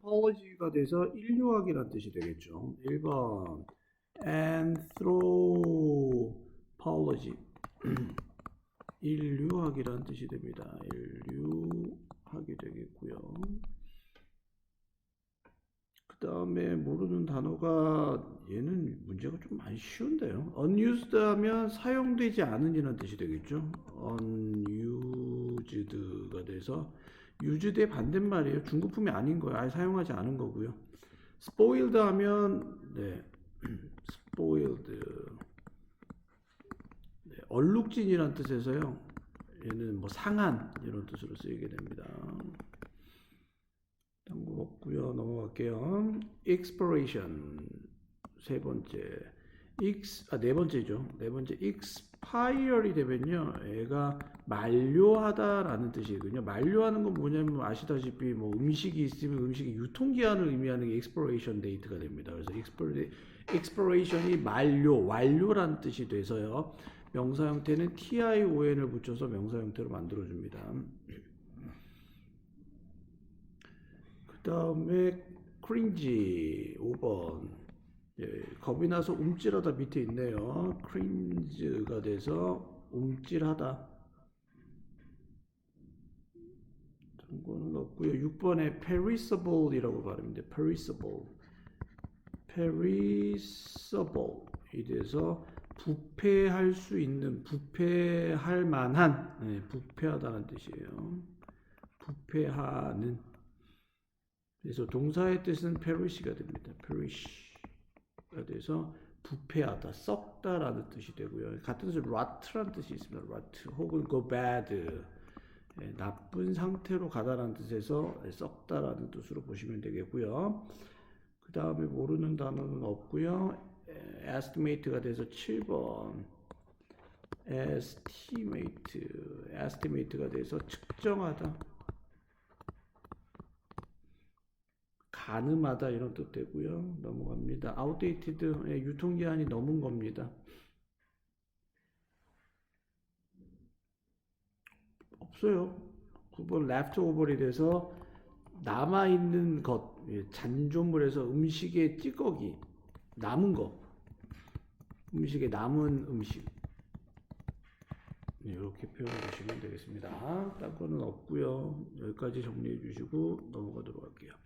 anthropology가 돼서 인류학이라는 뜻이 되겠죠. 1번 anthropology 인류학이라는 뜻이 됩니다. 인류학이 되겠고요. 그 다음에 모르는 단어가 얘는 문제가 좀 많이 쉬운데요. unused 하면 사용되지 않은이라는 뜻이 되겠죠. unused가 돼서 used의 반대말이에요. 중고품이 아닌 거예요. 아예 사용하지 않은 거고요. spoiled 하면 네, spoiled 네, 얼룩진이라는 뜻에서요. 얘는 뭐 상한 이런 뜻으로 쓰이게 됩니다. 당구 없고요. 넘어갈게요. expiration 세 번째. ex 아네 번째죠. 네 번째 expire이 되면요. 얘가 만료하다라는 뜻이거든요. 만료하는 건 뭐냐면 아시다시피 뭐 음식이 있으면 음식의 유통 기한을 의미하는 게 expiration date가 됩니다. 그래서 expir- expiration이 만료, 완료라는 뜻이 돼서요. 명사 형태는 tion을 붙여서 명사 형태로 만들어 줍니다. 그 다음에 cringe 5번 예, 겁이 나서 움찔하다 밑에 있네요. cringe가 돼서 움찔하다. 참고는 없고요. 6번에 perissable이라고 발음인데 perissable, perissable 이 돼서 부패할 수 있는, 부패할 만한, 네, 부패하다는 뜻이에요. 부패하는. 그래서 동사의 뜻은 perish가 됩니다. perish가 돼서 부패하다, 썩다라는 뜻이 되고요. 같은 뜻은 rot라는 뜻이 있습니다. rot 혹은 go bad, 예, 나쁜 상태로 가다라는 뜻에서 썩다라는 뜻으로 보시면 되겠고요. 그 다음에 모르는 단어는 없고요. 에, estimate가 돼서 7번 estimate, estimate가 돼서 측정하다. 가늠하다 이런 뜻 되고요. 넘어갑니다. 예, 유통기한이 넘은 겁니다. 없어요. 9번 leftover이 돼서 남아 있는 것, 예, 잔존물에서 음식의 찌꺼기, 남은 거, 음식에 남은 음식. 네, 이렇게 표현해 주시면 되겠습니다. 딴 거는 없고요. 여기까지 정리해 주시고 넘어가도록 할게요.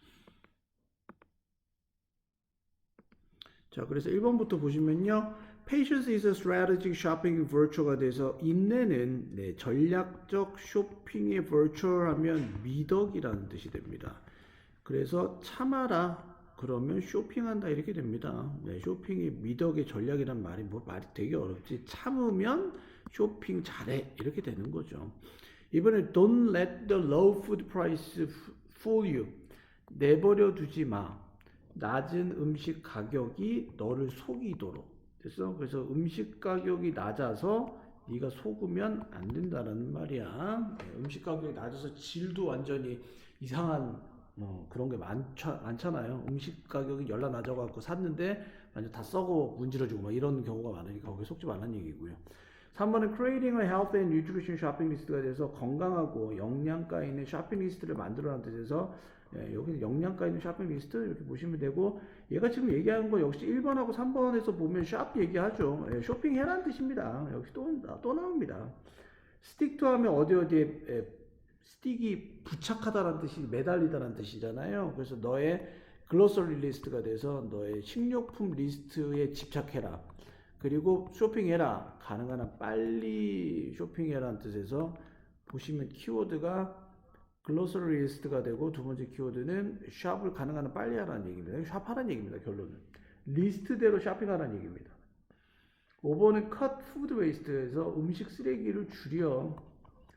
자, 그래서 1번부터 보시면요. Patience is a strategic shopping virtue가 돼서 인내는 네, 전략적 쇼핑의 virtue 하면 미덕이라는 뜻이 됩니다. 그래서 참아라 그러면 쇼핑한다 이렇게 됩니다. 네, 쇼핑이 미덕의 전략이란 말이 뭐 말이 되게 어렵지. 참으면 쇼핑 잘해 이렇게 되는 거죠. 이번에 don't let the low food price fool you. 내버려 두지 마. 낮은 음식 가격이 너를 속이도록. 됐어? 그래서 음식 가격이 낮아서 네가 속으면 안 된다라는 말이야. 네, 음식 가격이 낮아서 질도 완전히 이상한 뭐 그런 게 많자, 많잖아요. 음식 가격이 열나 낮아갖고 샀는데 완전 다 썩어 문지러지고 막 이런 경우가 많으니까 거기에 속지 말라는 얘기고요. 3번은 creating a health and nutrition shopping list가 돼서 건강하고 영양가 있는 쇼핑 리스트를 만들어라는 뜻에서 예, 여기는 영양가 있는 쇼핑 리스트 이렇게 보시면 되고 얘가 지금 얘기하는 거 역시 1번하고 3번에서 보면 샵 얘기하죠. 예, 쇼핑해라는 뜻입니다. 역시 또, 또 나옵니다. 스틱 투 하면 어디 어디에 예, 스틱이 부착하다라는 뜻이 매달리다라는 뜻이잖아요. 그래서 너의 글로서리 리스트가 돼서 너의 식료품 리스트에 집착해라. 그리고 쇼핑해라. 가능한 한 빨리 쇼핑해라는 뜻에서 보시면 키워드가 글로서리 리스트가 되고 두 번째 키워드는 샵을 가능한 한 빨리 하라는 얘기입니다. 샵하라는 얘기입니다. 결론은. 리스트대로 쇼핑하라는 얘기입니다. 5번은 cut food waste에서 음식 쓰레기를 줄여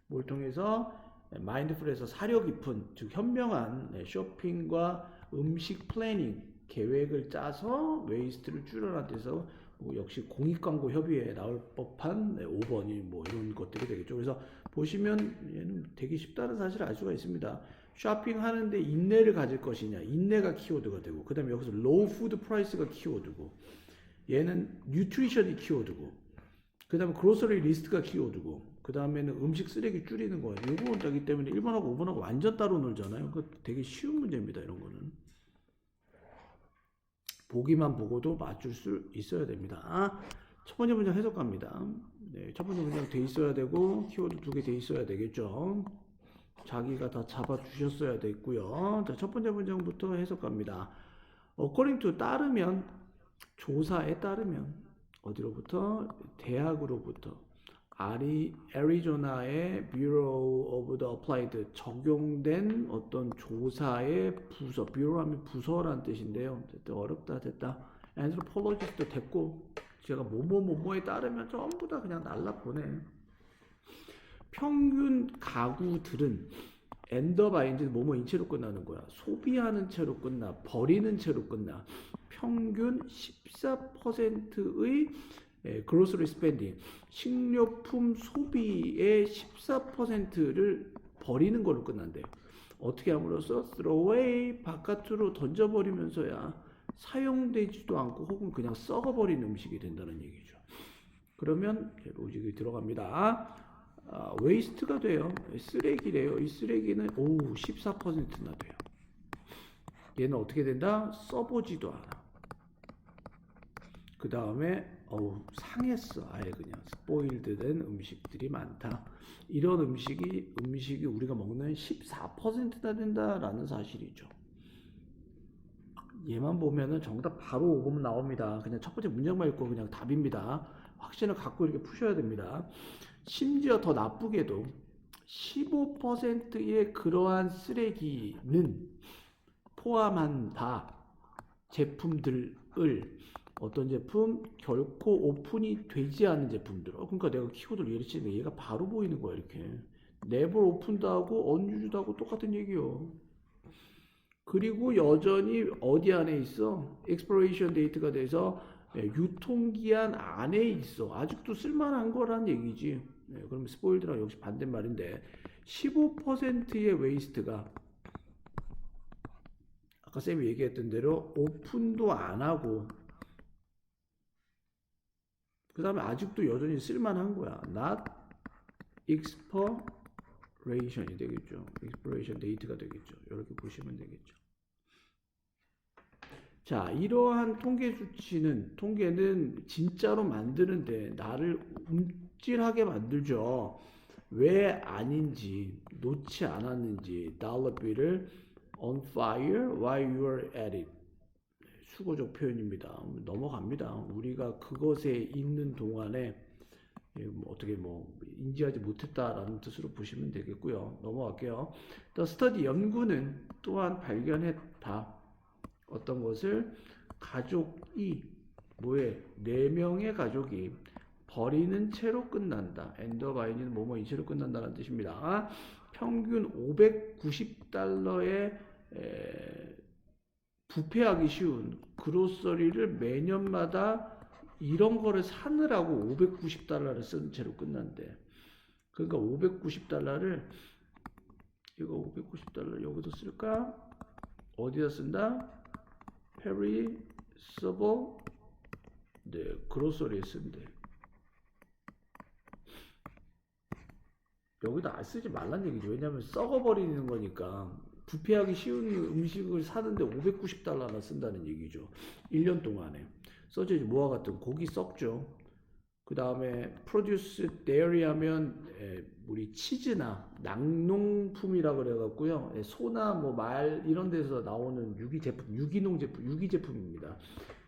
뭘 통해서 마인드풀에서 사려 깊은 즉 현명한 네, 쇼핑과 음식 플래닝 계획을 짜서 웨이스트를 줄여라 돼서 뭐 역시 공익광고 협의회에 나올 법한 네, 5번이 뭐 이런 것들이 되겠죠. 그래서 보시면 얘는 되게 쉽다는 사실을 알 수가 있습니다. 쇼핑하는데 인내를 가질 것이냐 인내가 키워드가 되고 그 다음에 여기서 로우 푸드 프라이스가 키워드고 얘는 뉴트리션이 키워드고 그 다음에 그로서리 리스트가 키워드고 그 다음에는 음식 쓰레기 줄이는 거예요. 요거 문제이기 때문에 1번하고 5번하고 완전 따로 놀잖아요. 그 되게 쉬운 문제입니다. 이런 거는. 보기만 보고도 맞출 수 있어야 됩니다. 첫 번째 문장 해석 갑니다. 네, 첫 번째 문장 돼 있어야 되고 키워드 두 개 돼 있어야 되겠죠. 자기가 다 잡아 주셨어야 됐고요. 자, 첫 번째 문장부터 해석 갑니다. according to 따르면 조사에 따르면 어디로부터 대학으로부터 아리 애리조나의 Bureau of the Applied 적용된 어떤 조사의 부서 뷰로하면 부서란 뜻인데요. 됐다 어렵다 됐다. anthropologist도 됐고 제가 뭐뭐 뭐뭐에 따르면 전부 다 그냥 날라 보내. 평균 가구들은 엔더바인지 뭐뭐 인체로 끝나는 거야. 소비하는 채로 끝나, 버리는 채로 끝나. 평균 14%의 그로스리 스펜딩 식료품 소비의 14%를 버리는 걸로 끝난대요. 어떻게 함으로써 throw away 바깥으로 던져버리면서야 사용되지도 않고 혹은 그냥 썩어버린 음식이 된다는 얘기죠. 그러면 로직이 들어갑니다. 아, 웨이스트가 돼요. 쓰레기래요. 이 쓰레기는 오 14%나 돼요. 얘는 어떻게 된다? 써보지도 않아. 그 다음에 어우 상했어 아예 그냥 스포일드된 음식들이 많다. 이런 음식이 음식이 우리가 먹는 14%나 된다라는 사실이죠. 얘만 보면은 정답 바로 5번 나옵니다. 그냥 첫 번째 문장만 읽고 그냥 답입니다. 확신을 갖고 이렇게 푸셔야 됩니다. 심지어 더 나쁘게도 15%의 그러한 쓰레기는 포함한다. 제품들을 어떤 제품 결코 오픈이 되지 않은 제품들. 어, 그러니까 내가 키워드를 예를 치는데 얘가 바로 보이는 거야 이렇게. 네버 오픈도 하고 언유주도 하고 똑같은 얘기요. 그리고 여전히 어디 안에 있어? exploration date가 돼서 예, 유통기한 안에 있어. 아직도 쓸만한 거란 얘기지. 네, 그럼 스포일드랑 역시 반대말인데 15%의 웨이스트가 아까 쌤이 얘기했던 대로 오픈도 안 하고 그 다음에 아직도 여전히 쓸만한 거야. not exploration이 되겠죠. exploration date가 되겠죠. 이렇게 보시면 되겠죠. 자, 이러한 통계 수치는, 통계는 진짜로 만드는데 나를 움찔하게 만들죠. 왜 아닌지, 놓지 않았는지, 달러 빌을 on fire while you are at it. 수고적 표현입니다. 넘어갑니다. 우리가 그것에 있는 동안에 예, 뭐 어떻게 뭐 인지하지 못했다라는 뜻으로 보시면 되겠고요. 넘어갈게요. 또 스터디 연구는 또한 발견했다. 어떤 것을 가족이 뭐에 네 명의 가족이 버리는 채로 끝난다. 엔더바이니는 뭐뭐 이 채로 끝난다는 뜻입니다. 평균 590달러의 부패하기 쉬운 그로서리를 매년마다 이런 거를 사느라고 590달러를 쓴 채로 끝난대. 그러니까 590달러를 이거 590달러 여기도 쓸까? 어디다 쓴다? perishable 네, 그로서리에 쓴대. 여기다 안 쓰지 말란 얘기죠. 왜냐면 썩어버리는 거니까 부패하기 쉬운 음식을 사는데 590달러나 쓴다는 얘기죠. 1년 동안에. 소세지 무화 같은 고기 썩죠. 그 다음에 produce dairy 하면 에, 우리 치즈나 낙농품이라 그래갖고요. 에, 소나 뭐 말 이런 데서 나오는 유기 제품, 유기농 제품, 유기 제품입니다.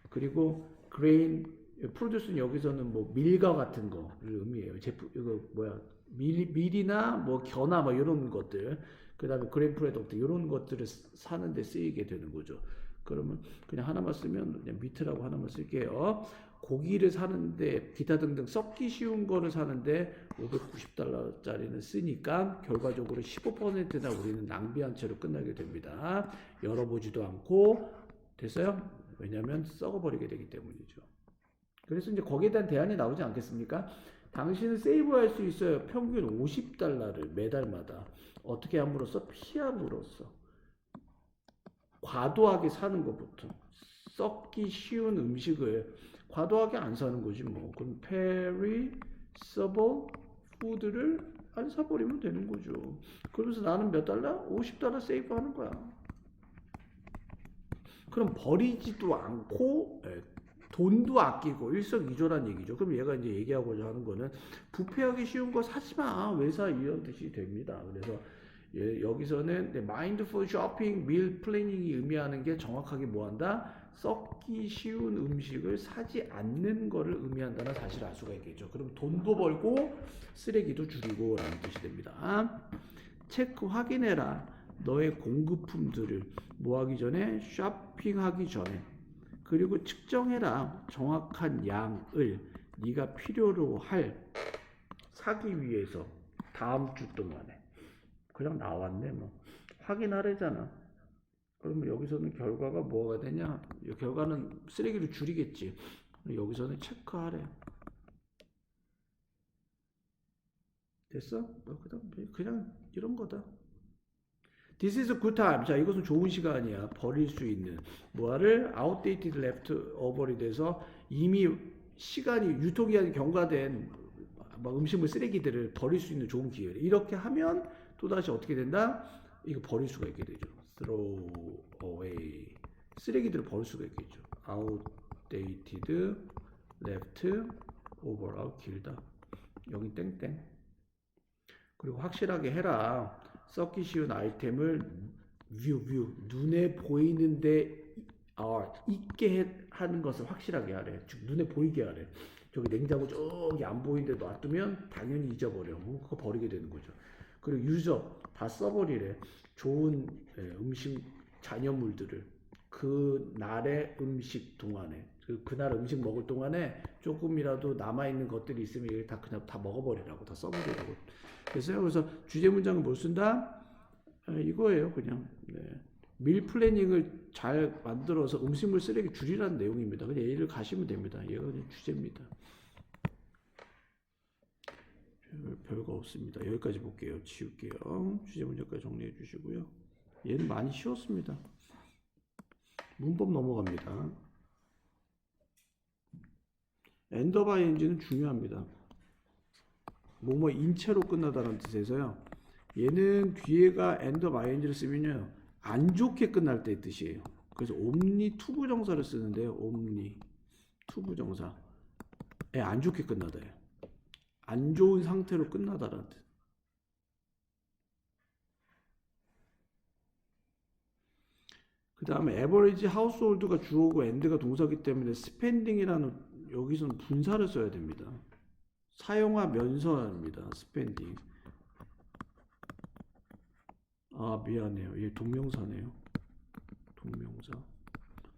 그리고 grain, produce는 여기서는 뭐 밀과 같은 거를 의미해요. 제품 이거 뭐야 밀, 밀이나 뭐 겨나 뭐 이런 것들. 그 다음에 그레인 프로덕트 이런 것들을 사는데 쓰이게 되는 거죠. 그러면 그냥 하나만 쓰면 그냥 미트라고 하나만 쓸게요. 고기를 사는데 기타 등등 썩기 쉬운 거를 사는데 590달러짜리는 쓰니까 결과적으로 15%나 우리는 낭비한 채로 끝나게 됩니다. 열어보지도 않고 됐어요? 왜냐하면 썩어버리게 되기 때문이죠. 그래서 이제 거기에 대한 대안이 나오지 않겠습니까? 당신은 세이브할 수 있어요. 평균 50달러를 매달마다. 어떻게 함으로써? 피함으로써. 과도하게 사는 것부터. 썩기 쉬운 음식을 과도하게 안 사는 거지 뭐. 그럼 perishable 푸드를 안 사버리면 되는 거죠. 그러면서 나는 몇 달러? 50달러 세이브 하는 거야. 그럼 버리지도 않고 예, 돈도 아끼고 일석이조란 얘기죠. 그럼 얘가 이제 얘기하고자 하는 거는 부패하기 쉬운 거 사지 마. 왜 사? 이런 뜻이 됩니다. 그래서 예, 여기서는 네, mindful shopping, meal planning이 의미하는 게 정확하게 뭐한다? 썩기 쉬운 음식을 사지 않는 거를 의미한다는 사실을 알 수가 있겠죠. 그럼 돈도 벌고 쓰레기도 줄이고 라는 뜻이 됩니다. 체크 확인해라. 너의 공급품들을 뭐 하기 전에 쇼핑하기 전에 그리고 측정해라. 정확한 양을 네가 필요로 할 사기 위해서 다음 주 동안에 그냥 나왔네 뭐 확인하래잖아. 그러면 여기서는 결과가 뭐가 되냐? 이 결과는 쓰레기를 줄이겠지. 여기서는 체크하래. 됐어? 뭐 그다음 그냥 이런 거다. This is a good time. 자, 이것은 좋은 시간이야. 버릴 수 있는 뭐를 outdated leftover이 돼서 이미 시간이 유통기한이 경과된 막 음식물 쓰레기들을 버릴 수 있는 좋은 기회를 이렇게 하면 또 다시 어떻게 된다? 이거 버릴 수가 있게 되죠. throw away 쓰레기들을 버릴 수가 있겠죠. outdated leftover 아 길다. 여기 땡땡. 그리고 확실하게 해라. 썩기 쉬운 아이템을 뷰, 뷰, 눈에 보이는데 아, 있게 해- 하는 것을 확실하게 하래. 즉 눈에 보이게 하래. 저기 냉장고 저기 안 보이는데 놔두면 당연히 잊어버려. 뭐 그거 버리게 되는 거죠. 그리고 유저 다 써버리래. 좋은 예, 음식 잔여물들을 그 날의 음식 동안에 그 그날 음식 먹을 동안에 조금이라도 남아 있는 것들이 있으면 이걸 다 그냥 다 먹어버리라고 다 써버리라고. 그래서 그래서 주제 문장을 못 쓴다. 아, 이거예요, 그냥. 네. 밀 플래닝을 잘 만들어서 음식물 쓰레기 줄이라는 내용입니다. 그냥 얘를 가시면 됩니다. 얘가 그냥 주제입니다. 별, 별거 없습니다. 여기까지 볼게요. 지울게요. 주제 문제까지 정리해 주시고요. 얘는 많이 쉬웠습니다. 문법 넘어갑니다. 엔더 바이엔지는 중요합니다. 뭐뭐 인체로 끝나다는 뜻에서요. 얘는 뒤에가 엔더 바이엔지를 쓰면요. 안 좋게 끝날 때 뜻이에요. 그래서 옴니 투부 정사를 쓰는데요. 옴니 투부 정사. 예, 안 좋게 끝나다요. 안 좋은 상태로 끝나다라는 뜻. 그 다음에 average household가 주어고 end가 동사기 때문에 spending이라는 여기서는 분사를 써야 됩니다. 사용하면서입니다. spending. 아 미안해요. 얘 동명사네요. 동명사.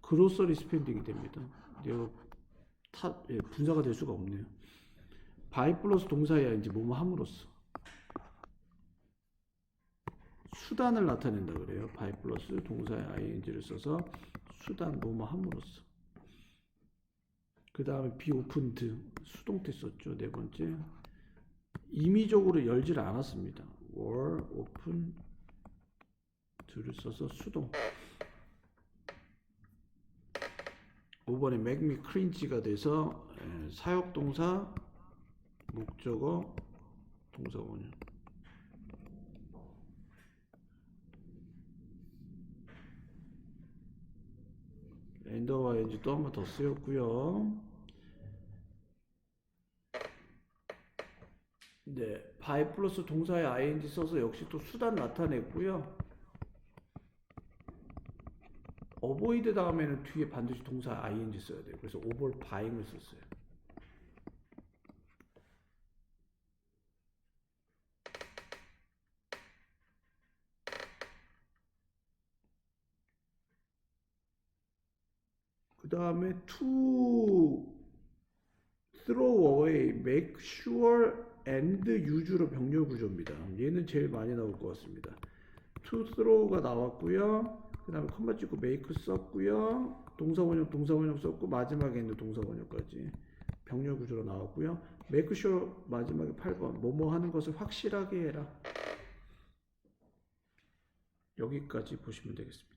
그로서리 스펜딩이 됩니다. 얘가 타, 예, 분사가 될 수가 없네요. 바이 플러스 동사야 이제 뭐뭐 함으로써 수단을 나타낸다 그래요. 바이 플러스 동사의 ing를 써서 수단 뭐뭐 함으로써. 그 다음에 opened 수동태 썼죠. 네 번째 임의적으로 열질 않았습니다. were open to를 써서 수동. 5번에 make me cringe가 돼서 에, 사역동사 목적어 동사 원형. 엔더와 엔지 또 한 번 더 쓰였고요. 네, 바이 플러스 동사에 ing 써서 역시 또 수단 나타냈고요. 어보이드 다음에는 뒤에 반드시 동사 ing 써야 돼요. 그래서 오벌 바잉을 썼어요. 그 다음에 to throw away, make sure and use로 병렬 구조입니다. 얘는 제일 많이 나올 것 같습니다. to throw가 나왔고요. 그 다음에 컴마 찍고 make 썼고요. 동사원형, 동사원형 썼고 마지막에 있는 동사원형까지 병렬 구조로 나왔고요. make sure 마지막에 8번 뭐뭐 하는 것을 확실하게 해라. 여기까지 보시면 되겠습니다.